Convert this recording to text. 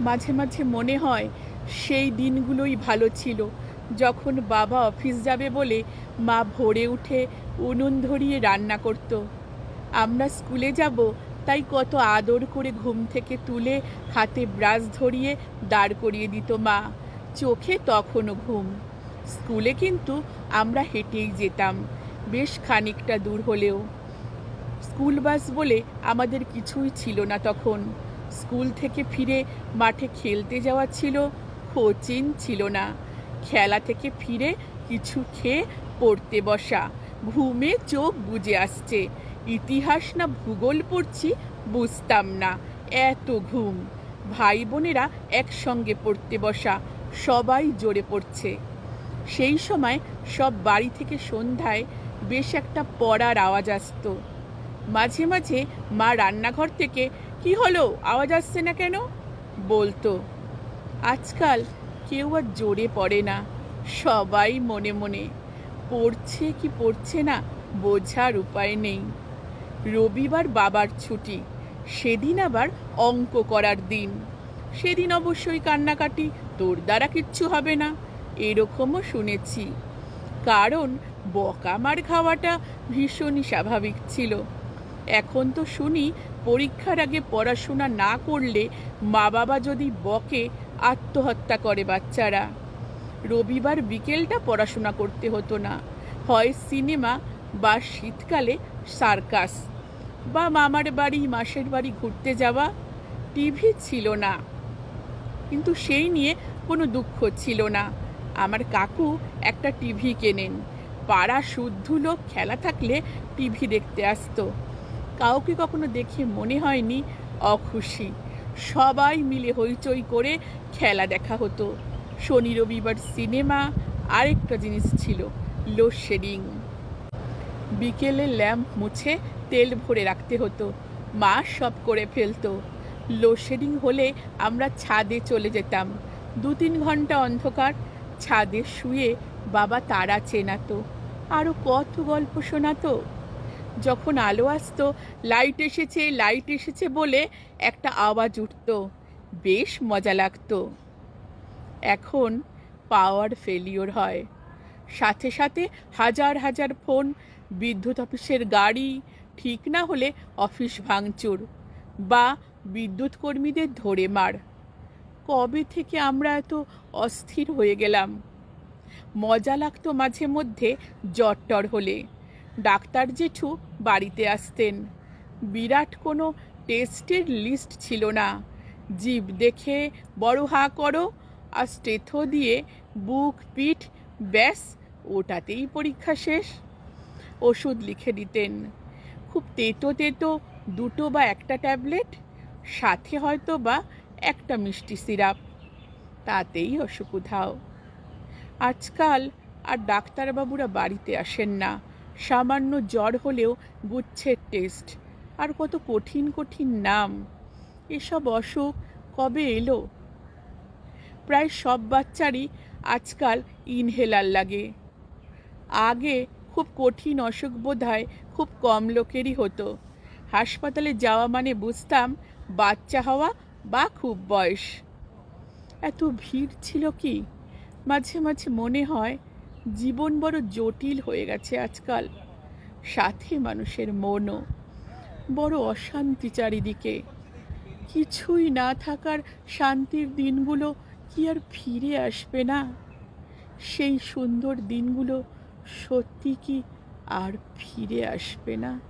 মাঝে মাঝে মনে হয় সেই দিনগুলোই ভালো ছিল। যখন বাবা অফিস যাবে বলে মা ভোরে উঠে উনুন ধরিয়ে রান্না করত। আমরা স্কুলে যাব, তাই কত আদর করে ঘুম থেকে তুলে হাতে ব্রাশ ধরিয়ে দাঁড় করিয়ে দিত মা। চোখে তখনও ঘুম। স্কুলে কিন্তু আমরা হেঁটেই যেতাম, বেশ খানিকটা দূর হলেও। স্কুল বাস বলে আমাদের কিছুই ছিল না তখন। স্কুল থেকে ফিরে মাঠে খেলতে যাওয়া ছিল কোচিন ছিল না। খেলা থেকে ফিরে কিছু খেয়ে পড়তে বসা, ঘুমে চোখ বুজে আসছে। ইতিহাস না ভূগোল পড়ছি বুঝতাম না, এত ঘুম। ভাই বোনেরা একসঙ্গে পড়তে বসা, সবাই জোরে পড়ছে। সেই সময় সব বাড়ি থেকে সন্ধ্যায় বেশ একটা পড়ার আওয়াজ আসতো। মাঝে মাঝে মা রান্নাঘর থেকে কি হলো? আওয়াজ আসছে না কেন? বলতো, আজকাল কেউ আর জোরে পড়ে না, সবাই মনে মনে, পড়ছে কি পড়ছে না বোঝার উপায় নেই। রবিবার বাবার ছুটি, সেদিন আবার অঙ্ক করার দিন। সেদিন অবশ্যই কান্নাকাটি, তোর দ্বারা কিচ্ছু হবে না, এরকমও শুনেছি। কারণ বকা মার খাওয়াটা ভীষণই স্বাভাবিক ছিল। এখন তো শুনি পরীক্ষার আগে পড়াশোনা না করলে মা বাবা যদি বকে, আত্মহত্যা করে বাচ্চারা। রবিবার বিকেলটা পড়াশোনা করতে হতো না। হয় সিনেমা বা শীতকালে সার্কাস বা মামার বাড়ি, মাসের বাড়ি ঘুরতে যাওয়া। টিভি ছিল না। কিন্তু সেই নিয়ে কোনো দুঃখ ছিল না। আমার কাকু একটা টিভি কেনেন। পাড়া শুদ্ধ লোক, খেলা থাকলে টিভি দেখতে আসতো। কাউকে কখনো দেখে মনে হয়নি অখুশি। সবাই মিলে হইচই করে খেলা দেখা হতো। শনি রবিবার সিনেমা, আরেকটা জিনিস ছিল লোডশেডিং বিকেলে ল্যাম্প মুছে তেল ভরে রাখতে হতো। মা সব করে ফেলতো। লোডশেডিং হলে আমরা ছাদে চলে যেতাম। দু তিন ঘণ্টা অন্ধকার, ছাদে শুয়ে বাবা তারা চেনাতো। আরও কত গল্প শোনাতো? যখন আলো আসতো লাইট এসেছে লাইট এসেছে বলে একটা আওয়াজ উঠতো। বেশ মজা লাগতো। এখন পাওয়ার ফেলিওর হয়। সাথে সাথে হাজার হাজার ফোন বিদ্যুৎ অফিসের গাড়ি ঠিক না হলে অফিস ভাঙচুর বা বিদ্যুৎ কর্মীদের ধরে মার। কবে থেকে আমরা এত অস্থির হয়ে গেলাম? মজা লাগতো মাঝে মধ্যে জ্বর হলে। ডাক্তার জেঠু বাড়িতে আসতেন। বিরাট কোনো টেস্টের লিস্ট ছিল না। জিভ দেখে বড় হা করো আর স্টেথো দিয়ে বুক, পিঠ, ব্যাস, ওটাতেই পরীক্ষা শেষ। ওষুধ লিখে দিতেন। খুব তেতো তেতো দুটো বা একটা ট্যাবলেট, সাথে হয়তো বা একটা মিষ্টি সিরাপ। তাতেই অসুখ উধাও। আজকাল আর ডাক্তারবাবুরা বাড়িতে আসেন না। সামান্য জ্বর হলেও গুচ্ছের টেস্ট। আর কত কঠিন কঠিন নাম। এসব অসুখ কবে এলো? প্রায় সব বাচ্চারই আজকাল ইনহেলার লাগে। আগে খুব কঠিন অসুখ বোধহয় খুব কম লোকেরই হতো। হাসপাতালে যাওয়া মানে বুঝতাম বাচ্চা হওয়া বা খুব বয়স। এত ভিড় ছিল কি? মাঝে মাঝে মনে হয় জীবন বড় জটিল হয়ে গেছে আজকাল। সাথে মানুষের মনও বড় অশান্তি চারিদিকে। কিছুই না থাকার শান্তির দিনগুলো কি আর ফিরে আসবে না? সেই সুন্দর দিনগুলো সত্যি কি আর ফিরে আসবে না?